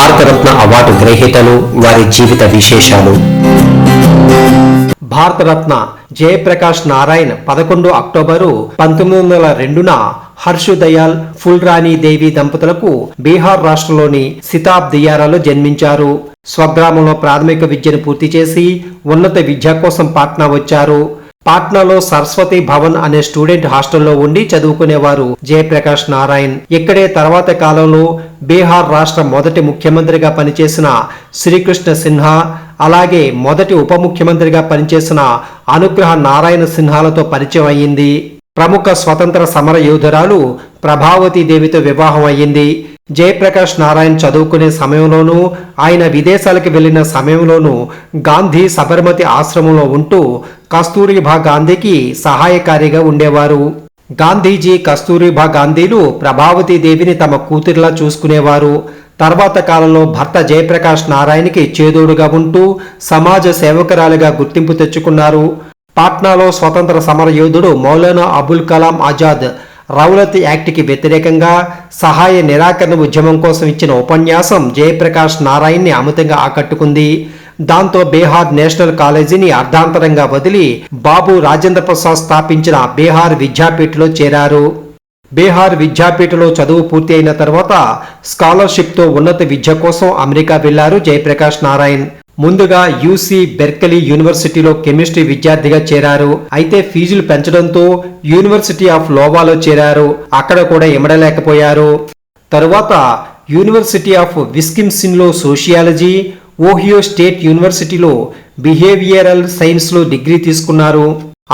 Bharat Ratna award గ్రహీతలు వారి జీవిత విశేషాలు. భారతరత్న జయప్రకాష్ నారాయణ్ పదకొండు అక్టోబరు పంతొమ్మిది వందల రెండున హర్షు దయాల్ ఫుల్రాణి దేవి దంపతులకు బీహార్ రాష్ట్రంలోని సితాబ్ దియారాలో జన్మించారు. స్వగ్రామంలో ప్రాథమిక విద్యను పూర్తి చేసి ఉన్నత విద్య కోసం పాట్నా వచ్చారు. పాట్నాలో సరస్వతి భవన్ అనే స్టూడెంట్ హాస్టల్లో ఉండి చదువుకునేవారు జయప్రకాష్ నారాయణ్. ఇక్కడే తర్వాత కాలంలో బీహార్ రాష్ట్ర మొదటి ముఖ్యమంత్రిగా పనిచేసిన శ్రీకృష్ణ సిన్హా అలాగే మొదటి ఉప ముఖ్యమంత్రిగా పనిచేసిన అనుగ్రహ నారాయణ సిన్హాలతో పరిచయం అయ్యింది. ప్రముఖ స్వతంత్ర సమర యోధురాలు ప్రభావతి దేవితో వివాహం అయ్యింది. జయప్రకాష్ నారాయణ్ చదువుకునే సమయంలోనూ ఆయన విదేశాలకు వెళ్ళిన సమయంలోనూ గాంధీ సబర్మతి ఆశ్రమంలో ఉంటూ కస్తూరిబా గాంధీకి సహాయకారిగా ఉండేవారు. గాంధీజీ కస్తూరిబా గాంధీలు ప్రభావతి దేవిని తమ కూతురిలా చూసుకునేవారు. తర్వాత కాలంలో భర్త జయప్రకాష్ నారాయణకి చేదోడుగా ఉంటూ సమాజ సేవకురాలుగా గుర్తింపు తెచ్చుకున్నారు. పాట్నాలో స్వతంత్ర సమర యోధుడు మౌలానా అబుల్ కలాం ఆజాద్ రౌలత్ యాక్ట్కి వ్యతిరేకంగా సహాయ నిరాకరణ ఉద్యమం కోసం ఇచ్చిన ఉపన్యాసం జయప్రకాష్ నారాయణ్ని అమితంగా ఆకట్టుకుంది. దాంతో బీహార్ నేషనల్ కాలేజీని అర్ధాంతరంగా వదిలి బాబు రాజేంద్ర ప్రసాద్ స్థాపించిన బీహార్ విద్యాపీఠలో చేరారు. బీహార్ విద్యాపీఠలో చదువు పూర్తి అయిన తర్వాత స్కాలర్షిప్తో ఉన్నత విద్య కోసం అమెరికా వెళ్ళారు జయప్రకాష్ నారాయణ్. ముందుగా యూసీ బెర్కలీ యూనివర్సిటీలో కెమిస్ట్రీ విద్యార్థిగా చేరారు. అయితే ఫీజులు పెంచడంతో యూనివర్సిటీ ఆఫ్ లోవాలో చేరారు. అక్కడ కూడా ఇమడలేకపోయారు. తరువాత యూనివర్సిటీ ఆఫ్ విస్కిమ్సిన్లో సోషియాలజీ ఓహియో స్టేట్ యూనివర్సిటీలో బిహేవియరల్ సైన్స్లో డిగ్రీ తీసుకున్నారు.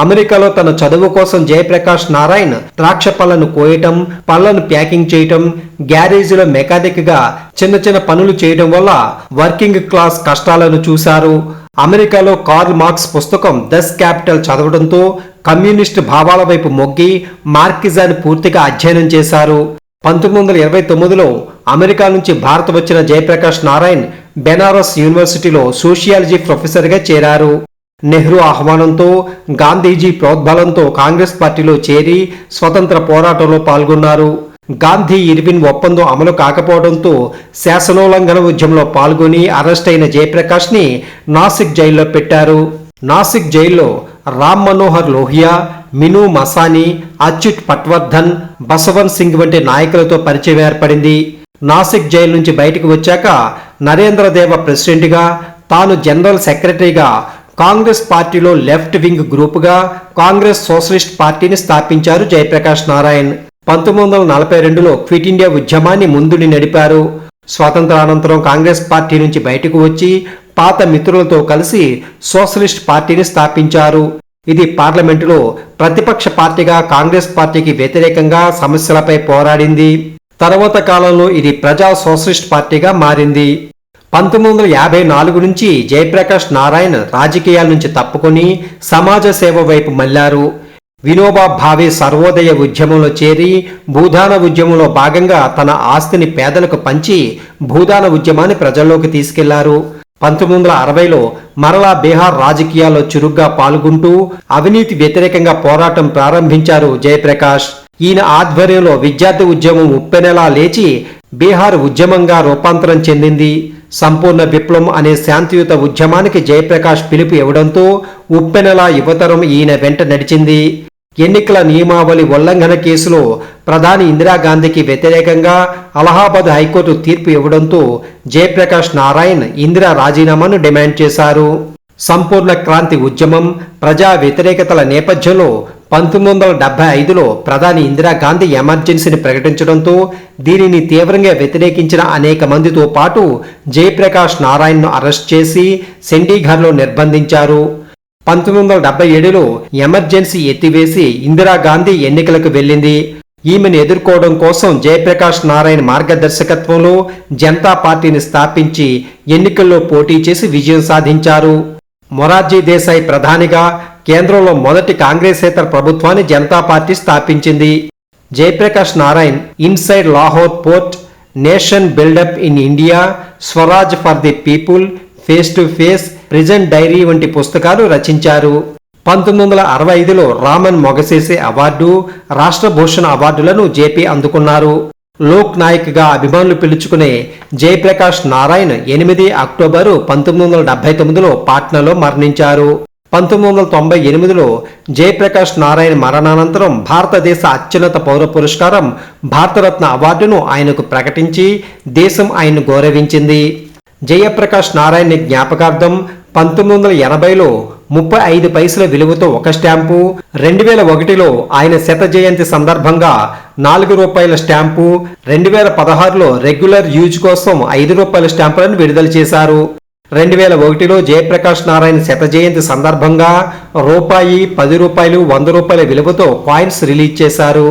అమెరికాలో తన చదువు కోసం జయప్రకాష్ నారాయణ్ ద్రాక్ష పళ్ళను కోయటం పళ్ళను ప్యాకింగ్ చేయటం గ్యారేజీలో మెకానిక్గా చిన్న చిన్న పనులు చేయడం వల్ల వర్కింగ్ క్లాస్ కష్టాలను చూశారు. అమెరికాలో కార్ల్ మార్క్స్ పుస్తకం దస్ క్యాపిటల్ చదవడంతో కమ్యూనిస్ట్ భావాల వైపు మొగ్గి మార్కిజాన్ని పూర్తిగా అధ్యయనం చేశారు. పంతొమ్మిది వందల ఇరవై తొమ్మిదిలో అమెరికా నుంచి భారత్ వచ్చిన జయప్రకాష్ నారాయణ్ బెనారస్ యూనివర్సిటీలో సోషియాలజీ ప్రొఫెసర్గా చేరారు. నెహ్రూ ఆహ్వానంతో గాంధీజీ ప్రోద్బలంతో కాంగ్రెస్ పార్టీలో చేరి స్వతంత్ర పోరాటంలో పాల్గొన్నారు. గాంధీ ఇర్విన్ ఒప్పందం అమలు కాకపోవడంతో శాసనోల్లంఘన ఉద్యమంలో పాల్గొని అరెస్ట్ అయిన జయప్రకాష్ని నాసిక్ జైల్లో పెట్టారు. నాసిక్ జైల్లో రామ్ మనోహర్ లోహియా మిను మసాని అచ్యుత్ పట్వర్ధన్ బసవన్ సింగ్ వంటి నాయకులతో పరిచయం ఏర్పడింది. నాసిక్ జైలు నుంచి బయటకు వచ్చాక నరేంద్రదేవ ప్రెసిడెంట్గా తాను జనరల్ సెక్రటరీగా కాంగ్రెస్ పార్టీలో లెఫ్ట్ వింగ్ గ్రూపుగా కాంగ్రెస్ సోషలిస్ట్ పార్టీని స్థాపించారు జయప్రకాష్ నారాయణ్. పంతొమ్మిది వందల నలభై రెండులో క్విట్ ఇండియా ఉద్యమాన్ని ముందుని నడిపారు. స్వాతంత్రానంతరం కాంగ్రెస్ పార్టీ నుంచి బయటకు వచ్చి పాత మిత్రులతో కలిసి సోషలిస్ట్ పార్టీని స్థాపించారు. ఇది పార్లమెంటులో ప్రతిపక్ష పార్టీగా కాంగ్రెస్ పార్టీకి వ్యతిరేకంగా సమస్యలపై పోరాడింది. తర్వాత కాలంలో ఇది ప్రజా సోషలిస్ట్ పార్టీగా మారింది. పంతొమ్మిది వందల యాభై నాలుగు నుంచి జయప్రకాష్ నారాయణ్ రాజకీయాల నుంచి తప్పుకొని సమాజ సేవ వైపు మళ్ళారు వినోబా భావే సర్వోదయ ఉద్యమంలో చేరి భూదాన ఉద్యమంలో భాగంగా తన ఆస్తిని పేదలకు పంచి భూదాన ఉద్యమాన్ని ప్రజల్లోకి తీసుకెళ్ళారు. పంతొమ్మిది వందల అరవైలో మరలా బీహార్ రాజకీయాల్లో చురుగ్గా పాల్గొంటూ అవినీతి వ్యతిరేకంగా పోరాటం ప్రారంభించారు జయప్రకాష్. ఈయన ఆధ్వర్యంలో విద్యార్థి ఉద్యమం ఉప్పెనెలా లేచి బీహార్ ఉద్యమంగా రూపాంతరం చెందింది. సంపూర్ణ విప్లవం అనే శాంతియుత ఉద్యమానికి జయప్రకాష్ పిలుపు ఇవ్వడంతో ఉప్పెనలా యువతరం ఈయన వెంట నడిచింది. ఎన్నికల నియమావళి ఉల్లంఘన కేసులో ప్రధాని ఇందిరాగాంధీకి వ్యతిరేకంగా అలహాబాద్ హైకోర్టు తీర్పు ఇవ్వడంతో జయప్రకాష్ నారాయణ్ ఇందిరా రాజీనామాను డిమాండ్ చేశారు. సంపూర్ణ క్రాంతి ఉద్యమం ప్రజా వ్యతిరేకతల నేపథ్యంలో పంతొమ్మిది వందల డెబ్బై ఐదులో ప్రధాని ఇందిరాగాంధీ ఎమర్జెన్సీని ప్రకటించడంతో దీనిని తీవ్రంగా వ్యతిరేకించిన అనేక మందితో పాటు జయప్రకాష్ నారాయణ్ను అరెస్ట్ చేసి చండీఘర్లో నిర్బంధించారు. పంతొమ్మిది వందల డెబ్బై ఏడులో ఎమర్జెన్సీ ఎత్తివేసి ఇందిరాగాంధీ ఎన్నికలకు వెళ్ళింది. ఈమెను ఎదుర్కోవడం కోసం జయప్రకాష్ నారాయణ మార్గదర్శకత్వంలో జనతా పార్టీని స్థాపించి ఎన్నికల్లో పోటీ చేసి విజయం సాధించారు. మొరార్జీ దేశాయ్ ప్రధానిగా కేంద్రంలో మొదటి కాంగ్రెసేతర ప్రభుత్వాన్ని జనతా పార్టీ స్థాపించింది. Jayaprakash Narayan inside Lahore fort nation buildup in India Swaraj for the people face to face prison diary వంటి పుస్తకాలు రచించారు. పంతొమ్మిది వందల అరవై ఐదులో రామన్ మొగసేసే అవార్డు రాష్ట్రభూషణ్ అవార్డులను జేపీ అందుకున్నారు. లోక్ నాయక్గా అభిమానులు పిలుచుకునే జయప్రకాష్ నారాయణ్ ఎనిమిది అక్టోబరు పంతొమ్మిది వందల డెబ్బై తొమ్మిదిలో పాట్నాలో మరణించారు. పంతొమ్మిది వందల తొంభై ఎనిమిదిలో జయప్రకాష్ నారాయణ మరణానంతరం భారతదేశ అత్యున్నత పౌర పురస్కారం భారతరత్న అవార్డును ఆయనకు ప్రకటించి దేశం ఆయన్ను గౌరవించింది. జయప్రకాష్ నారాయణ జ్ఞాపకార్థం పంతొమ్మిది వందల ఎనభైలో ముప్పై ఐదు పైసల విలువతో ఒక స్టాంపు రెండు వేల ఒకటిలో ఆయన శత జయంతి సందర్భంగా నాలుగు రూపాయల స్టాంపు రెండు వేల పదహారులో రెగ్యులర్ యూజ్ కోసం ఐదు రూపాయల స్టాంపులను విడుదల చేశారు. రెండు వేల ఒకటిలో జయప్రకాష్ నారాయణ శత జయంతి సందర్భంగా రూపాయి పది రూపాయలు వంద రూపాయల విలువతో కాయిన్స్ రిలీజ్ చేశారు.